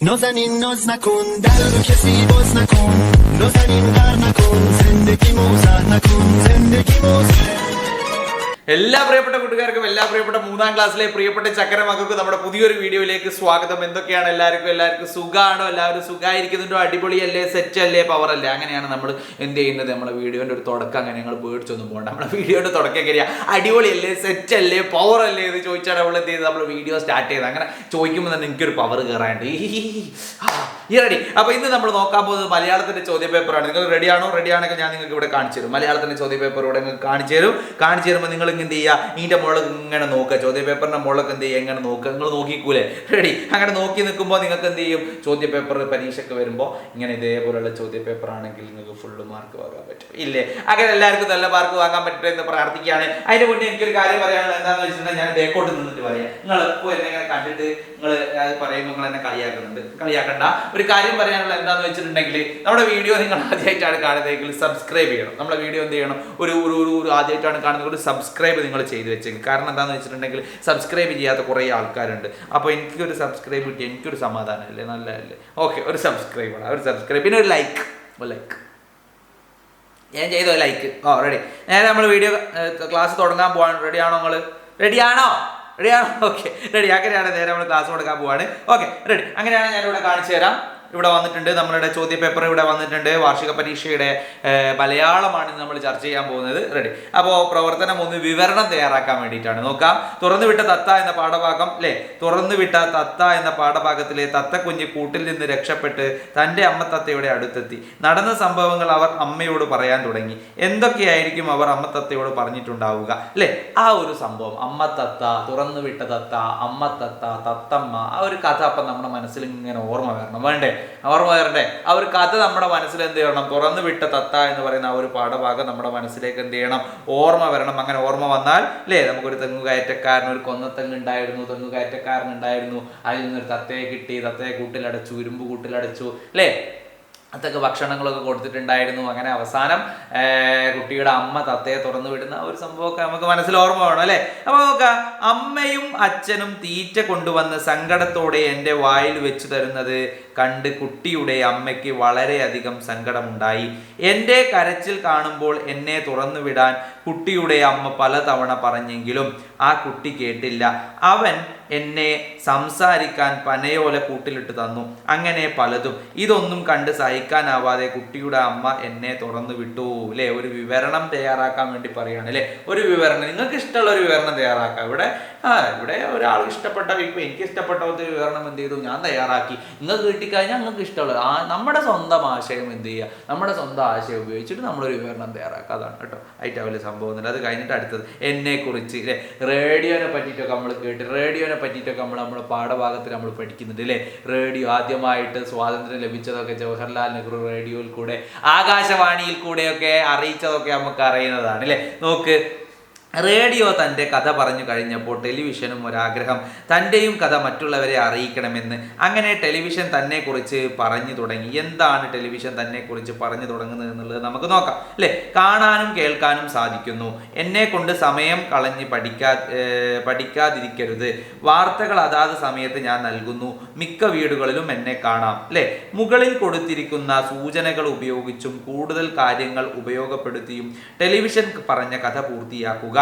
نازنین ناز نکن رو کسی باز نکن نازنین غر نکن زندگی موزه نکن زندگی موزه എല്ലാ പ്രിയപ്പെട്ട കൂട്ടുകാർക്കും എല്ലാ പ്രിയപ്പെട്ട മൂന്നാം ക്ലാസ്സിലെ പ്രിയപ്പെട്ട ചക്കര നമ്മുടെ പുതിയൊരു വീഡിയോയിലേക്ക് സ്വാഗതം. എന്തൊക്കെയാണ് എല്ലാവർക്കും? എല്ലാവർക്കും സുഖമാണോ എല്ലാവരും സുഖമായിരിക്കുന്നുണ്ടോ അടിപൊളിയല്ലേ? സെറ്റ് അല്ലേ പവർ അല്ലേ അങ്ങനെയാണ് നമ്മൾ എന്ത് ചെയ്യുന്നത്? നമ്മുടെ വീഡിയോന്റെ ഒരു തുടക്കം അങ്ങനെ ഞങ്ങൾ പേടിച്ചൊന്നും പോകണ്ട നമ്മുടെ വീഡിയോയുടെ തുടക്കം എങ്ങനെയാ? അടിപൊളിയല്ലേ? സെറ്റ് അല്ലേ പവർ അല്ലേ എന്ന് ചോദിച്ചാണ് നമ്മൾ എന്ത് ചെയ്ത് നമ്മൾ വീഡിയോ സ്റ്റാർട്ട് ചെയ്ത് അങ്ങനെ ചോദിക്കുമ്പോൾ തന്നെ എനിക്കൊരു പവർ കയറാണ്ട് ഈ റെഡി അപ്പൊ ഇന്ന് നമ്മൾ നോക്കാൻ പോകുന്നത് മലയാളത്തിന്റെ ചോദ്യ പേപ്പറാണ് നിങ്ങൾ റെഡി ആണോ? റെഡി ആണെങ്കിൽ ഞാൻ നിങ്ങൾക്ക് ഇവിടെ കാണിച്ചു തരും. മലയാളത്തിന്റെ ചോദ്യ പേപ്പർ ഇവിടെ നിങ്ങൾക്ക് കാണിച്ചു തരും. കാണിച്ചു തരുമ്പോൾ നിങ്ങൾ എന്ത് ചെയ്യുക? ഇതിന്റെ മുകളിൽ ഇങ്ങനെ നോക്കുക. ചോദ്യ പേപ്പറിന്റെ മുകളിൽ എന്ത് ചെയ്യുക? എങ്ങനെ നോക്കുക. നിങ്ങൾ നോക്കിക്കൂലേ? റെഡി അങ്ങനെ നോക്കി നിൽക്കുമ്പോൾ നിങ്ങൾക്ക് എന്ത് ചെയ്യും? ചോദ്യ പേപ്പർ പരീക്ഷയ്ക്ക് വരുമ്പോൾ ഇങ്ങനെ ഇതേപോലെയുള്ള ചോദ്യ പേപ്പർ ആണെങ്കിൽ നിങ്ങൾക്ക് ഫുള്ള് മാർക്ക് വാങ്ങാൻ പറ്റും. ഇല്ലേ? അങ്ങനെ എല്ലാവർക്കും നല്ല മാർക്ക് വാങ്ങാൻ പറ്റട്ടെ എന്ന് പ്രാർത്ഥിക്കുകയാണ്. അതിന് മുന്നേ എനിക്കൊരു കാര്യം പറയാനുള്ളത് എന്താണെന്ന് വെച്ചിട്ടുണ്ടെങ്കിൽ ഞാൻ ബേക്കോട്ട് നിന്നിട്ട് പറയാം. നിങ്ങൾ എന്നെ കണ്ടിട്ട് നിങ്ങൾ പറയുമ്പോൾ നിങ്ങൾ എന്നെ കളിയാക്കുന്നുണ്ട്. കളിയാക്കണ്ട. ഒരു കാര്യം പറയാനുള്ള എന്താണെന്ന് വെച്ചിട്ടുണ്ടെങ്കിൽ നമ്മുടെ വീഡിയോ നിങ്ങൾ ആദ്യമായിട്ടാണ് കാണുന്നതെങ്കിൽ സബ്സ്ക്രൈബ് ചെയ്യണം. നമ്മുടെ വീഡിയോ എന്ത് ചെയ്യണം? ഒരു ഒരു ഒരു ഒരു ആദ്യമായിട്ടാണ് കാണുന്നത്. ഒരു സബ്സ്ക്രൈബ് നിങ്ങൾ ചെയ്ത് വെച്ചെങ്കിൽ കാരണം എന്താണെന്ന് വെച്ചിട്ടുണ്ടെങ്കിൽ സബ്സ്ക്രൈബ് ചെയ്യാത്ത കുറേ ആൾക്കാരുണ്ട്. അപ്പോൾ എനിക്കൊരു സബ്സ്ക്രൈബ് കിട്ടി എനിക്കൊരു സമാധാനമല്ലേ? നല്ലതല്ലേ? ഓക്കെ ഒരു സബ്സ്ക്രൈബ് ആണ് ഒരു സബ്സ്ക്രൈബ് പിന്നെ ഒരു ലൈക്ക് ഒരു ലൈക്ക് ഞാൻ ചെയ്തോ ലൈക്ക് ഓ റെഡി നേരെ നമ്മൾ വീഡിയോ ക്ലാസ് തുടങ്ങാൻ പോവാണ്. റെഡിയാണോ നിങ്ങൾ റെഡിയാണോ റെഡിയാണോ ഓക്കെ റെഡി അങ്ങനെയാണ് നേരെ നമ്മൾ ക്ലാസ് കൊടുക്കാൻ പോവാണ്. ഓക്കെ റെഡി അങ്ങനെയാണ് ഞാനിവിടെ കാണിച്ചു തരാം. ഇവിടെ വന്നിട്ടുണ്ട്. നമ്മളുടെ ചോദ്യ പേപ്പർ ഇവിടെ വന്നിട്ടുണ്ട്. വാർഷിക പരീക്ഷയുടെ മലയാളമാണ് നമ്മൾ ചർച്ച ചെയ്യാൻ പോകുന്നത്. റെഡി. അപ്പോൾ പ്രവർത്തനം ഒന്ന് വിവരണം തയ്യാറാക്കാൻ വേണ്ടിയിട്ടാണ്. നോക്കാം. തുറന്നു വിട്ട തത്ത എന്ന പാഠഭാഗം അല്ലേ തുറന്നു വിട്ട തത്ത എന്ന പാഠഭാഗത്തിലെ തത്ത തത്തക്കുഞ്ഞ് കൂട്ടിൽ നിന്ന് രക്ഷപ്പെട്ട് തന്റെ അമ്മ തത്തയുടെ അടുത്തെത്തി. നടന്ന സംഭവങ്ങൾ അവർ അമ്മയോട് പറയാൻ തുടങ്ങി. എന്തൊക്കെയായിരിക്കും അവർ അമ്മ തത്തയോട് പറഞ്ഞിട്ടുണ്ടാവുക? അല്ലേ ആ ഒരു സംഭവം. അമ്മ തത്ത തുറന്നു വിട്ട തത്ത അമ്മ തത്ത തത്തമ്മ ആ ഒരു കഥ അപ്പം നമ്മുടെ മനസ്സിൽ ഇങ്ങനെ ഓർമ്മ വരണം. വേണ്ടേ? വരണ്ടേ ആ ഒരു കഥ നമ്മുടെ മനസ്സിൽ എന്ത് ചെയ്യണം? തുറന്നു വിട്ട തത്ത എന്ന് പറയുന്ന ആ ഒരു പാഠഭാഗം നമ്മുടെ മനസ്സിലേക്ക് എന്ത് ചെയ്യണം? ഓർമ്മ വരണം. അങ്ങനെ ഓർമ്മ വന്നാൽ അല്ലേ നമുക്കൊരു തെങ്ങ് കയറ്റക്കാരൻ ഒരു കൊന്നത്തെങ്ങ് ഉണ്ടായിരുന്നു. തെങ്ങ് ഉണ്ടായിരുന്നു. അതിൽ നിന്നൊരു തത്തയെ കിട്ടി. തത്തയെ കൂട്ടിലടച്ചു ഇരുമ്പ് കൂട്ടിലടച്ചു. അല്ലേ അതൊക്കെ ഭക്ഷണങ്ങളൊക്കെ കൊടുത്തിട്ടുണ്ടായിരുന്നു. അങ്ങനെ അവസാനം കുട്ടിയുടെ അമ്മ തത്തയെ തുറന്നു വിടുന്ന ഒരു സംഭവമൊക്കെ നമുക്ക് മനസ്സിൽ ഓർമ്മ വേണം അല്ലേ അപ്പോൾ നോക്കാം അമ്മയും അച്ഛനും തീറ്റ കൊണ്ടുവന്ന് സങ്കടത്തോടെ എന്റെ വായിൽ വെച്ചു തരുന്നത് കണ്ട് കുട്ടിയുടെ അമ്മയ്ക്ക് വളരെയധികം സങ്കടമുണ്ടായി. എന്റെ കരച്ചിൽ കാണുമ്പോൾ എന്നെ തുറന്നു വിടാൻ കുട്ടിയുടെ അമ്മ പലതവണ പറഞ്ഞെങ്കിലും ആ കുട്ടി കേട്ടില്ല. അവൻ എന്നെ സംസാരിക്കാൻ പനയോല കൂട്ടിലിട്ട് തന്നു. അങ്ങനെ പലതും. ഇതൊന്നും കണ്ട് സഹിക്കാനാവാതെ കുട്ടിയുടെ അമ്മ എന്നെ തുറന്നു വിട്ടു അല്ലേ ഒരു വിവരണം തയ്യാറാക്കാൻ വേണ്ടി പറയുകയാണ് അല്ലേ ഒരു വിവരണം. നിങ്ങൾക്ക് ഇഷ്ടമുള്ള ഒരു വിവരണം തയ്യാറാക്കാം. ഇവിടെ ആ ഇവിടെ ഒരാൾ ഇഷ്ടപ്പെട്ട എനിക്ക് ഇഷ്ടപ്പെട്ട ഒരു വിവരണം എന്ത് ചെയ്തു? ഞാൻ തയ്യാറാക്കി. നിങ്ങൾക്ക് കിട്ടിക്കഴിഞ്ഞാൽ നിങ്ങൾക്ക് ഇഷ്ടമുള്ള ആ നമ്മുടെ സ്വന്തം ആശയം എന്ത് ചെയ്യുക? നമ്മുടെ സ്വന്തം ആശയം ഉപയോഗിച്ചിട്ട് നമ്മളൊരു വിവരണം തയ്യാറാക്കുക. അതാണ് കേട്ടോ. ഏറ്റവും വലിയ സംഭവം അത് കഴിഞ്ഞിട്ട് അടുത്തത് എന്നെ കുറിച്ച് അല്ലേ റേഡിയോനെ പറ്റിയിട്ടൊക്കെ നമ്മൾ കേട്ട് റേഡിയോനെ പറ്റിയിട്ടൊക്കെ നമ്മൾ നമ്മുടെ പാഠഭാഗത്തിൽ നമ്മൾ പഠിക്കുന്നുണ്ട് അല്ലേ റേഡിയോ ആദ്യമായിട്ട് സ്വാതന്ത്ര്യം ലഭിച്ചതൊക്കെ ജവഹർലാൽ നെഹ്റു റേഡിയോയിൽ കൂടെ ആകാശവാണിയിൽ കൂടെയൊക്കെ അറിയിച്ചതൊക്കെ നമുക്ക് അറിയുന്നതാണ് അല്ലേ നോക്ക് റേഡിയോ തന്റെ കഥ പറഞ്ഞു കഴിഞ്ഞപ്പോൾ ടെലിവിഷനും ഒരാഗ്രഹം തന്റെയും കഥ മറ്റുള്ളവരെ അറിയിക്കണമെന്ന്. അങ്ങനെ ടെലിവിഷൻ തന്നെക്കുറിച്ച് പറഞ്ഞു തുടങ്ങി. എന്താണ് ടെലിവിഷൻ തന്നെക്കുറിച്ച് പറഞ്ഞു തുടങ്ങുന്നത് എന്നുള്ളത് നമുക്ക് നോക്കാം അല്ലേ? കാണാനും കേൾക്കാനും സാധിക്കുന്നു. എന്നെ കൊണ്ട് സമയം കളഞ്ഞ് പഠിക്കാ പഠിക്കാതിരിക്കരുത്. വാർത്തകൾ അതാത് സമയത്ത് ഞാൻ നൽകുന്നു. മിക്ക വീടുകളിലും എന്നെ കാണാം അല്ലേ? മുകളിൽ കൊടുത്തിരിക്കുന്ന സൂചനകൾ ഉപയോഗിച്ചും കൂടുതൽ കാര്യങ്ങൾ ഉപയോഗപ്പെടുത്തിയും ടെലിവിഷൻ പറഞ്ഞ കഥ പൂർത്തിയാക്കുക.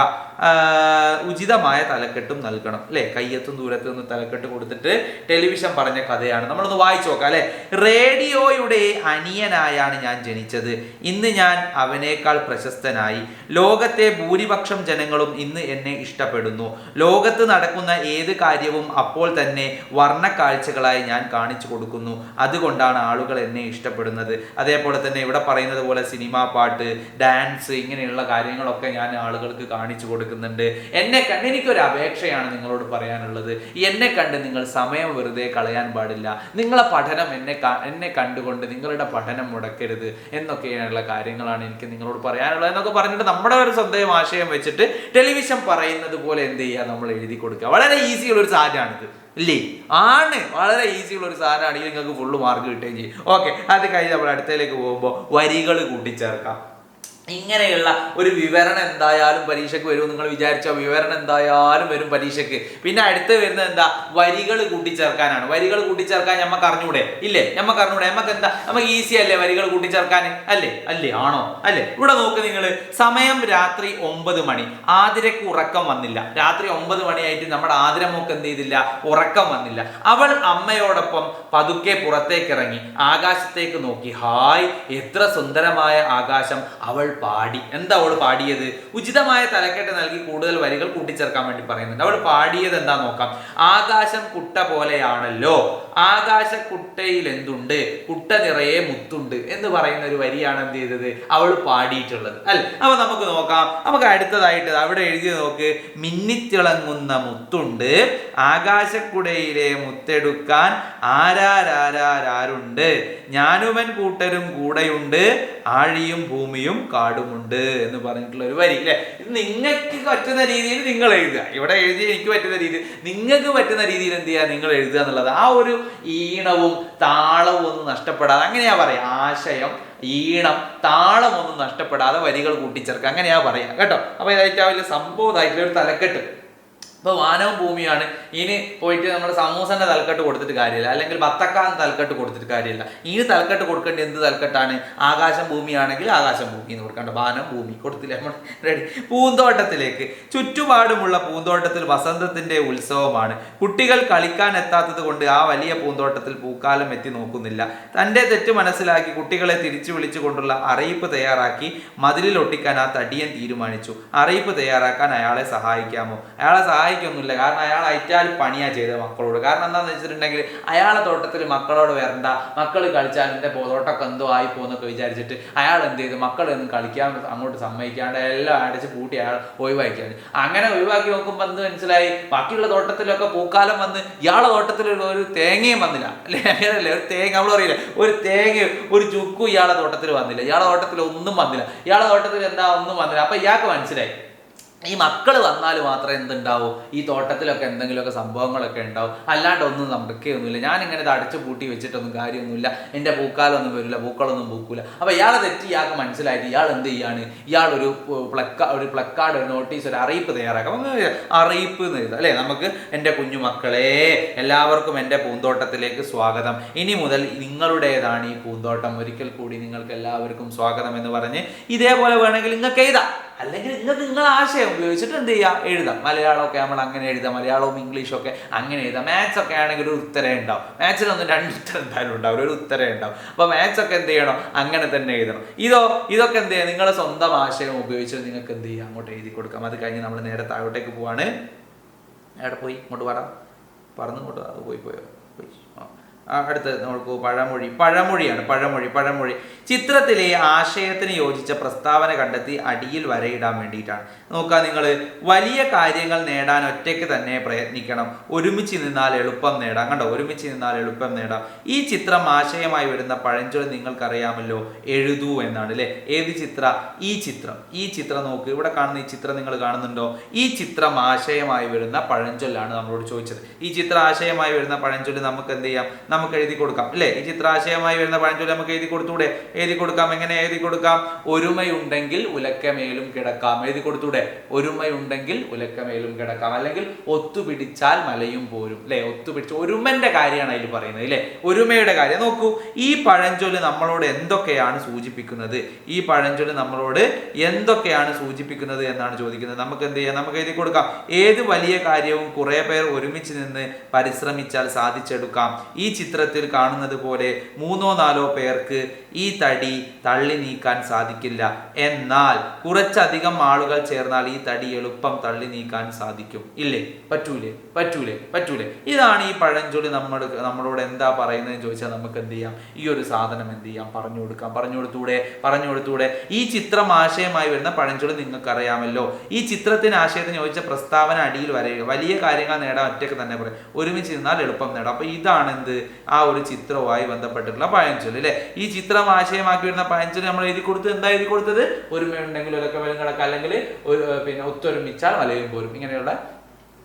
ഉചിതമായ തലക്കെട്ടും നൽകണം. അല്ലെ? കയ്യെത്തും ദൂരത്ത് നിന്ന് തലക്കെട്ട് കൊടുത്തിട്ട് ടെലിവിഷൻ പറഞ്ഞ കഥയാണ്. നമ്മളൊന്ന് വായിച്ചു നോക്കാം അല്ലെ? റേഡിയോയുടെ അനിയനായാണ് ഞാൻ ജനിച്ചത്. ഇന്ന് ഞാൻ അവനേക്കാൾ പ്രശസ്തനായി. ലോകത്തെ ഭൂരിപക്ഷം ജനങ്ങളും ഇന്ന് എന്നെ ഇഷ്ടപ്പെടുന്നു. ലോകത്ത് നടക്കുന്ന ഏത് കാര്യവും അപ്പോൾ തന്നെ വർണക്കാഴ്ചകളായി ഞാൻ കാണിച്ചു കൊടുക്കുന്നു. അതുകൊണ്ടാണ് ആളുകൾ എന്നെ ഇഷ്ടപ്പെടുന്നത്. അതേപോലെ തന്നെ ഇവിടെ പറയുന്നത് പോലെ സിനിമ പാട്ട് ഡാൻസ് ഇങ്ങനെയുള്ള കാര്യങ്ങളൊക്കെ ഞാൻ ആളുകൾക്ക് കാണിച്ചു കൊടുക്കുന്നുണ്ട്. എന്നെ കണ്ട് എനിക്കൊരു അപേക്ഷയാണ് നിങ്ങളോട് പറയാനുള്ളത്. എന്നെ കണ്ട് നിങ്ങൾ സമയം വെറുതെ കളയാൻ പാടില്ല. നിങ്ങളെ പഠനം എന്നെ എന്നെ കണ്ടുകൊണ്ട് നിങ്ങളുടെ പഠനം മുടക്കരുത് എന്നൊക്കെയുള്ള കാര്യങ്ങളാണ് എനിക്ക് നിങ്ങളോട് പറയാനുള്ളത് എന്നൊക്കെ പറഞ്ഞിട്ട് നമ്മുടെ ഒരു സ്വന്തം ആശയം വെച്ചിട്ട് ടെലിവിഷൻ പറയുന്നത് പോലെ എന്ത് ചെയ്യുക നമ്മൾ എഴുതി കൊടുക്കുക. വളരെ ഈസി ഉള്ള ഒരു സാധനമാണിത്. ഇല്ലേ? ആണ്. വളരെ ഈസി ഉള്ള ഒരു സാധനമാണെങ്കിൽ നിങ്ങൾക്ക് ഫുള്ള് മാർക്ക് കിട്ടുകയും ചെയ്യും. ഓക്കെ അത് കഴിഞ്ഞ് നമ്മൾ അടുത്തേക്ക് പോകുമ്പോൾ വരികൾ കൂട്ടിച്ചേർക്കാം. ഇങ്ങനെയുള്ള ഒരു വിവരണം എന്തായാലും പരീക്ഷയ്ക്ക് വരും നിങ്ങൾ വിചാരിച്ച വിവരണം എന്തായാലും വരും പരീക്ഷയ്ക്ക്. പിന്നെ അടുത്ത് വരുന്നത് എന്താ? വരികൾ കൂട്ടിച്ചേർക്കാനാണ്. വരികൾ കൂട്ടിച്ചേർക്കാൻ നമുക്ക് അറിഞ്ഞൂടെ? ഇല്ലേ? നമുക്ക് അറിഞ്ഞൂടെ? നമുക്ക് എന്താ? നമുക്ക് ഈസി അല്ലേ വരികൾ കൂട്ടിച്ചേർക്കാൻ? അല്ലേ? അല്ലേ? ആണോ? അല്ലേ? ഇവിടെ നോക്ക് നിങ്ങൾ സമയം രാത്രി ഒമ്പത് മണി. ആതിരക്ക് ഉറക്കം വന്നില്ല. രാത്രി ഒമ്പത് മണിയായിട്ട് നമ്മുടെ ആതിരമോക്ക് എന്ത് ചെയ്തില്ല? ഉറക്കം വന്നില്ല. അവൾ അമ്മയോടൊപ്പം പതുക്കെ പുറത്തേക്ക് ഇറങ്ങി ആകാശത്തേക്ക് നോക്കി. ഹായ് എത്ര സുന്ദരമായ ആകാശം. അവൾ പാടി. എന്താ അവൾ പാടിയത്? ഉചിതമായ തലക്കെട്ട് നൽകി കൂടുതൽ വരികൾ കൂട്ടിച്ചേർക്കാൻ വേണ്ടി പറയുന്നുണ്ട്. അവൾ പാടിയത് എന്താ നോക്കാം. ആകാശം കുട്ട പോലെയാണല്ലോ. ആകാശ കുട്ടയിൽ എന്തുണ്ട്? കുട്ട നിറയെ മുത്തുണ്ട് എന്ന് പറയുന്ന ഒരു വരിയാണ് എന്ത് ചെയ്തത്? അവൾ പാടിയിട്ടുള്ളത്. അല്ലെ? അപ്പൊ നമുക്ക് നോക്കാം. നമുക്ക് അടുത്തതായിട്ട് അവിടെ എഴുതി നോക്ക്. മിന്നിത്തിളങ്ങുന്ന മുത്തുണ്ട്. ആകാശക്കുടയിലെ മുത്തെടുക്കാൻ ആരാരാരാരുണ്ട് ഞാനുമൻ കൂട്ടരും കൂടെയുണ്ട്. ആഴിയും ഭൂമിയും കാടുമുണ്ട് എന്ന് പറഞ്ഞിട്ടുള്ള ഒരു വരി അല്ലെ? ഇത് നിങ്ങൾക്ക് പറ്റുന്ന രീതിയിൽ നിങ്ങൾ എഴുതുക. ഇവിടെ എഴുതി എനിക്ക് പറ്റുന്ന രീതിയിൽ നിങ്ങൾക്ക് പറ്റുന്ന രീതിയിൽ എന്ത് ചെയ്യുക? നിങ്ങൾ എഴുതുക എന്നുള്ളത്. ആ ഒരു ഈണവും താളവും ഒന്നും നഷ്ടപ്പെടാതെ അങ്ങനെയാ പറയാം. ആശയം ഈണം താളം ഒന്നും നഷ്ടപ്പെടാതെ വരികൾ കൂട്ടിച്ചേർക്കുക. അങ്ങനെയാ പറയാം. കേട്ടോ? അപ്പൊ ഇതായിട്ട് ആ വലിയ സംഭവമായിട്ടുള്ള ഒരു തലക്കെട്ട്. ഇപ്പൊ വാനവും ഭൂമിയാണ് ഇനി പോയിട്ട് നമ്മൾ സമൂസന്റെ തലക്കെട്ട് കൊടുത്തിട്ട് കാര്യമില്ല. അല്ലെങ്കിൽ ബത്തക്കാന്ന് തലക്കെട്ട് കൊടുത്തിട്ട് കാര്യമില്ല. ഈ തലക്കെട്ട് കൊടുക്കേണ്ടത് എന്ത് തലക്കെട്ടാണ്? ആകാശം ഭൂമിയാണെങ്കിൽ ആകാശം ഭൂമി എന്ന് കൊടുക്കേണ്ട. വാനം ഭൂമി കൊടുത്തില്ല നമ്മൾ റെഡി പൂന്തോട്ടത്തിലേക്ക്. ചുറ്റുപാടുമുള്ള പൂന്തോട്ടത്തിൽ വസന്തത്തിന്റെ ഉത്സവമാണ്. കുട്ടികൾ കളിക്കാൻ എത്താത്തത് കൊണ്ട് ആ വലിയ പൂന്തോട്ടത്തിൽ പൂക്കാലം എത്തി നോക്കുന്നില്ല. തന്റെ തെറ്റ് മനസ്സിലാക്കി കുട്ടികളെ തിരിച്ചു വിളിച്ചുകൊണ്ടുള്ള അറിയിപ്പ് തയ്യാറാക്കി മതിലിൽ ഒട്ടിക്കാൻ ആ തടിയൻ തീരുമാനിച്ചു. അറിയിപ്പ് തയ്യാറാക്കാൻ അയാളെ സഹായിക്കാമോ? അയാളെ സഹായിക്കൊന്നുമില്ല. കാരണം അയാൾ അയറ്റാൽ പണിയാ ചെയ്തത് മക്കളോട്. കാരണം എന്താണെന്ന് വെച്ചിട്ടുണ്ടെങ്കിൽ അയാളെ തോട്ടത്തിൽ മക്കളോട് വരണ്ട മക്കൾ കളിച്ചാൽ എന്റെ തോട്ടമൊക്കെ എന്തോ ആയി പോകുന്നൊക്കെ വിചാരിച്ചിട്ട് അയാൾ എന്ത് ചെയ്തു? മക്കളൊന്നും കളിക്കാൻ അങ്ങോട്ട് സമ്മതിക്കാണ്ട് എല്ലാം അടച്ച് പൂട്ടി അയാൾ ഒഴിവാക്കിയാണ് അങ്ങനെ ഒഴിവാക്കി നോക്കുമ്പോൾ എന്ത് മനസ്സിലായി? ബാക്കിയുള്ള തോട്ടത്തിലൊക്കെ പൂക്കാലം വന്ന് ഇയാളെ തോട്ടത്തിൽ ഒരു- തേങ്ങയും വന്നില്ല. അല്ലേ? ഒരു തേങ്ങ നമ്മൾ അറിയില്ല ഒരു തേങ്ങ ഒരു ചുക്കും ഇയാളെ തോട്ടത്തിൽ വന്നില്ല. ഇയാളെ തോട്ടത്തിൽ ഒന്നും വന്നില്ല. ഇയാളെ തോട്ടത്തിൽ എന്താ ഒന്നും വന്നില്ല. അപ്പൊ ഇയാൾക്ക് മനസ്സിലായി. ഈ മക്കൾ വന്നാൽ മാത്രമേ എന്തുണ്ടാവും? ഈ തോട്ടത്തിലൊക്കെ എന്തെങ്കിലുമൊക്കെ സംഭവങ്ങളൊക്കെ ഉണ്ടാവും. അല്ലാണ്ട് ഒന്നും നടക്കുകയൊന്നുമില്ല ഞാൻ ഇങ്ങനെ അടച്ചു പൂട്ടി വെച്ചിട്ടൊന്നും കാര്യമൊന്നുമില്ല. എന്റെ പൂക്കാലൊന്നും വരില്ല പൂക്കളൊന്നും പൂക്കൂല. അപ്പോൾ ഇയാളെ തെറ്റി ഇയാൾക്ക് മനസ്സിലായിട്ട് ഇയാൾ എന്ത് ചെയ്യാണ്? ഇയാൾ ഒരു പ്ലക്ക ഒരു പ്ലക്കാർഡ് ഒരു നോട്ടീസ് ഒരു അറിയിപ്പ് തയ്യാറാക്കാം. അറിയിപ്പ് എന്ന് എഴുതാം. അല്ലേ? നമുക്ക് എന്റെ കുഞ്ഞുമക്കളെ എല്ലാവർക്കും എന്റെ പൂന്തോട്ടത്തിലേക്ക് സ്വാഗതം. ഇനി മുതൽ നിങ്ങളുടേതാണ് ഈ പൂന്തോട്ടം. ഒരിക്കൽ കൂടി നിങ്ങൾക്ക് എല്ലാവർക്കും സ്വാഗതം എന്ന് പറഞ്ഞ് ഇതേപോലെ വേണമെങ്കിൽ നിങ്ങൾക്ക് എഴുതാം. അല്ലെങ്കിൽ നിങ്ങൾക്ക് നിങ്ങൾ ആശയം ഉപയോഗിച്ചിട്ട് എന്ത് ചെയ്യുക എഴുതാം. മലയാളമൊക്കെ നമ്മൾ അങ്ങനെ എഴുതാം. മലയാളവും ഇംഗ്ലീഷും ഒക്കെ അങ്ങനെ എഴുതാം. മാത്സ് ഒക്കെ ആണെങ്കിൽ ഒരു ഉത്തരം ഉണ്ടാവും. മാത്സിനൊന്നും രണ്ട് ഉത്തരം എന്തായാലും ഉണ്ടാവും ഒരു ഉത്തരം ഉണ്ടാവും. അപ്പോൾ മാത്സ് ഒക്കെ എന്ത് ചെയ്യണം? അങ്ങനെ തന്നെ എഴുതണം. ഇതോ ഇതൊക്കെ എന്ത് ചെയ്യുക നിങ്ങളുടെ സ്വന്തം ആശയം ഉപയോഗിച്ച് നിങ്ങൾക്ക് എന്ത് ചെയ്യാം? അങ്ങോട്ട് എഴുതി കൊടുക്കാം. അത് കഴിഞ്ഞ് നമ്മൾ നേരെ താഴോട്ടേക്ക് പോവാണ്. എവിടെ പോയി? ഇങ്ങോട്ട് വരാം പറന്ന് ഇങ്ങോട്ട് അത് പോയി പോയോ? അടുത്ത് നോക്കൂ പഴമൊഴി. പഴമൊഴിയാണ് പഴമൊഴി പഴമൊഴി. ചിത്രത്തിലെ ആശയത്തിന് യോജിച്ച പ്രസ്താവന കണ്ടെത്തി അടിയിൽ വരയിടാൻ വേണ്ടിയിട്ടാണ്. നോക്കുക നിങ്ങൾ വലിയ കാര്യങ്ങൾ നേടാൻ ഒറ്റയ്ക്ക് തന്നെ പ്രയത്നിക്കണം. ഒരുമിച്ച് നിന്നാൽ എളുപ്പം നേടാം. കണ്ടോ ഒരുമിച്ച് നിന്നാൽ എളുപ്പം നേടാം. ഈ ചിത്രം ആശയമായി വരുന്ന പഴഞ്ചൊല്ലി നിങ്ങൾക്കറിയാമല്ലോ എഴുതൂ എന്നാണ് അല്ലേ ഏത് ചിത്ര? ഈ ചിത്രം. ഈ ചിത്രം നോക്ക്. ഇവിടെ കാണുന്ന ഈ ചിത്രം നിങ്ങൾ കാണുന്നുണ്ടോ? ഈ ചിത്രം ആശയമായി വരുന്ന പഴഞ്ചൊല്ലാണ് നമ്മളോട് ചോദിച്ചത്. ഈ ചിത്രം ആശയമായി വരുന്ന പഴഞ്ചൊല്ല് നമുക്ക് എന്ത് ചെയ്യാം? നമുക്ക് എഴുതി കൊടുക്കാം. അല്ലേ? ഈ ചിത്രാശയമായി വരുന്ന പഴഞ്ചൊല്ലി നമുക്ക് എഴുതി കൊടുത്തൂടെ? എഴുതി കൊടുക്കാം. എങ്ങനെ എഴുതി കൊടുക്കാം? ഒരുമയുണ്ടെങ്കിൽ ഉലക്കമേലും കിടക്കാം. എഴുതി കൊടുത്തൂടെ? ഒരുമയുണ്ടെങ്കിൽ ഉലക്കമേലും കിടക്കാം. അല്ലെങ്കിൽ ഒത്തുപിടിച്ചാൽ മലയും പോരും. അല്ലേ? ഒത്തുപിടിച്ച് ഒരുമന്റെ കാര്യമാണ് അതിൽ പറയുന്നത് അല്ലേ? ഒരുമയുടെ കാര്യം നോക്കൂ. ഈ പഴഞ്ചൊല്ലി നമ്മളോട് എന്തൊക്കെയാണ് സൂചിപ്പിക്കുന്നത്? ഈ പഴഞ്ചൊല്ലി നമ്മളോട് എന്തൊക്കെയാണ് സൂചിപ്പിക്കുന്നത് എന്നാണ് ചോദിക്കുന്നത്. നമുക്ക് എന്ത് ചെയ്യാം? നമുക്ക് എഴുതി കൊടുക്കാം. ഏത് വലിയ കാര്യവും കുറെ പേർ ഒരുമിച്ച് നിന്ന് പരിശ്രമിച്ചാൽ സാധിച്ചെടുക്കാം. ഈ ചിത്രത്തിൽ കാണുന്നത് പോലെ മൂന്നോ നാലോ പേർക്ക് ഈ തടി തള്ളി നീക്കാൻ സാധിക്കില്ല. എന്നാൽ കുറച്ചധികം ആളുകൾ ചേർന്നാൽ ഈ തടി എളുപ്പം തള്ളി നീക്കാൻ സാധിക്കും. ഇല്ലേ? പറ്റൂലേ? പറ്റൂലേ? പറ്റൂലേ? ഇതാണ് ഈ പഴഞ്ചൊല്ലി നമ്മൾ നമ്മളോട് എന്താ പറയുന്നത് ചോദിച്ചാൽ നമുക്ക് എന്ത് ചെയ്യാം? ഈ ഒരു സാധനം എന്ത് ചെയ്യാം? പറഞ്ഞു കൊടുക്കാം. പറഞ്ഞു കൊടുത്തൂടെ? പറഞ്ഞു കൊടുത്തൂടെ? ഈ ചിത്രം ആശയമായി വരുന്ന പഴഞ്ചൊല്ലി നിങ്ങൾക്കറിയാമല്ലോ. ഈ ചിത്രത്തിന് ആശയത്തിന് ചോദിച്ച പ്രസ്താവന അടിയിൽ വരയുക. വലിയ കാര്യങ്ങൾ നേടാൻ ഒറ്റയ്ക്ക് തന്നെ പറയും. ഒരുമിച്ച് നിന്നാൽ എളുപ്പം നേടാം. അപ്പൊ ഇതാണ് എന്ത് ആ ഒരു ചിത്രവുമായി ബന്ധപ്പെട്ടിട്ടുള്ള പഴഞ്ചൊല്ലി അല്ലെ? ഈ ചിത്രം ആശയമാക്കി വരുന്ന പഴഞ്ചൊല്ലി നമ്മൾ എഴുതി കൊടുത്തത് എന്താ എഴുതി കൊടുത്തത്? ഒരുമയുണ്ടെങ്കിൽ ഒലക്കെ വരും കിടക്കാം അല്ലെങ്കിൽ ഒരു പിന്നെ ഒത്തൊരുമിച്ചാൽ വലയും പോരും. ഇങ്ങനെയുള്ള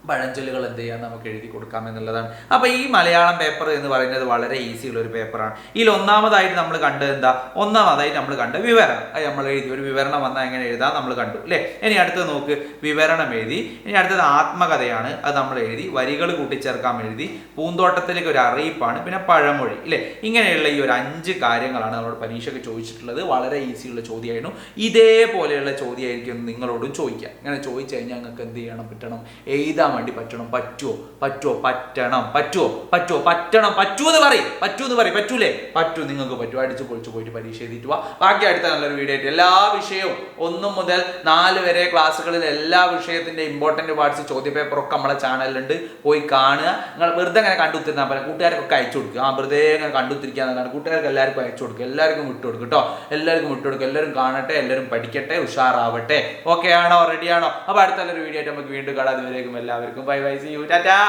പഴഞ്ചൊല്ലുകൾ എന്ത് ചെയ്യാൻ നമുക്ക് എഴുതി കൊടുക്കാം എന്നുള്ളതാണ്. അപ്പോൾ ഈ മലയാളം പേപ്പർ എന്ന് പറയുന്നത് വളരെ ഈസി ഉള്ള ഒരു പേപ്പറാണ് ഇതിൽ ഒന്നാമതായിട്ട് നമ്മൾ കണ്ടത് എന്താ? ഒന്നാമതായിട്ട് നമ്മൾ കണ്ട വിവരണം. അത് നമ്മൾ എഴുതി ഒരു വിവരണം വന്നാൽ എങ്ങനെ എഴുതാം നമ്മൾ കണ്ടു അല്ലേ? ഇനി അടുത്തത് നോക്ക് വിവരണം എഴുതി. ഇനി അടുത്തത് ആത്മകഥയാണ്. അത് നമ്മൾ എഴുതി. വരികൾ കൂട്ടിച്ചേർക്കാൻ എഴുതി. പൂന്തോട്ടത്തിലേക്ക് ഒരു അറിയിപ്പാണ്. പിന്നെ പഴമൊഴി അല്ലേ ഇങ്ങനെയുള്ള ഈ ഒരു അഞ്ച് കാര്യങ്ങളാണ് നമ്മളോട് പരീക്ഷയ്ക്ക് ചോദിച്ചിട്ടുള്ളത്. വളരെ ഈസിയുള്ള ചോദ്യമായിരുന്നു. ഇതേപോലെയുള്ള ചോദ്യമായിരിക്കും നിങ്ങളോടും ചോദിക്കുക. ഇങ്ങനെ ചോദിച്ചു കഴിഞ്ഞാൽ നിങ്ങൾക്ക് എന്ത് ചെയ്യണം? പറ്റണം എഴുതാൻ വേണ്ടി പറ്റണം. പറ്റുമോ പറ്റുമോ പറ്റണം. പറ്റുമോ പറ്റുമോ പറ്റണം. പറ്റൂ എന്ന് പറയും. പറ്റൂ എന്ന് പറയും. പറ്റൂലേ? പറ്റൂ. നിങ്ങൾക്ക് പറ്റുമോ അടിച്ച് പൊളിച്ച് പോയിട്ട് പരീക്ഷ എഴുതിയിട്ട് പോവാം ബാക്കി അടുത്ത നല്ലൊരു വീഡിയോ ആയിട്ട് എല്ലാ വിഷയവും ഒന്നു മുതൽ നാല് വരെ ക്ലാസ്സുകളിൽ എല്ലാ വിഷയത്തിന്റെ ഇമ്പോർട്ടന്റ് പാർട്സ് ചോദ്യ പേപ്പറൊക്കെ നമ്മളെ ചാനലിലുണ്ട്. പോയി കാണുക. നിങ്ങൾ വെറുതെ അങ്ങനെ കണ്ടുത്തിരുന്നാൽ പോലെ കൂട്ടുകാർക്കൊക്കെ അയച്ചു കൊടുക്കുക. ആ വെറുതെ അങ്ങനെ കണ്ടുത്തിരിക്കുക എന്നാണ് കൂട്ടുകാർക്ക് എല്ലാവർക്കും അയച്ചു കൊടുക്കുക. എല്ലാവർക്കും വിട്ടു കൊടുക്കും കേട്ടോ. എല്ലാവർക്കും വിട്ടു കൊടുക്കുക. എല്ലാവരും കാണട്ടെ. എല്ലാവരും പഠിക്കട്ടെ. ഉഷാറാവട്ടെ. ഓക്കെ ആണോ? റെഡിയാണോ അപ്പോൾ അടുത്ത നല്ലൊരു വീഡിയോ ആയിട്ട് നമുക്ക് വീണ്ടും കാണാം. അതുവരേക്കും എല്ലാവർക്കും bye bye see you tata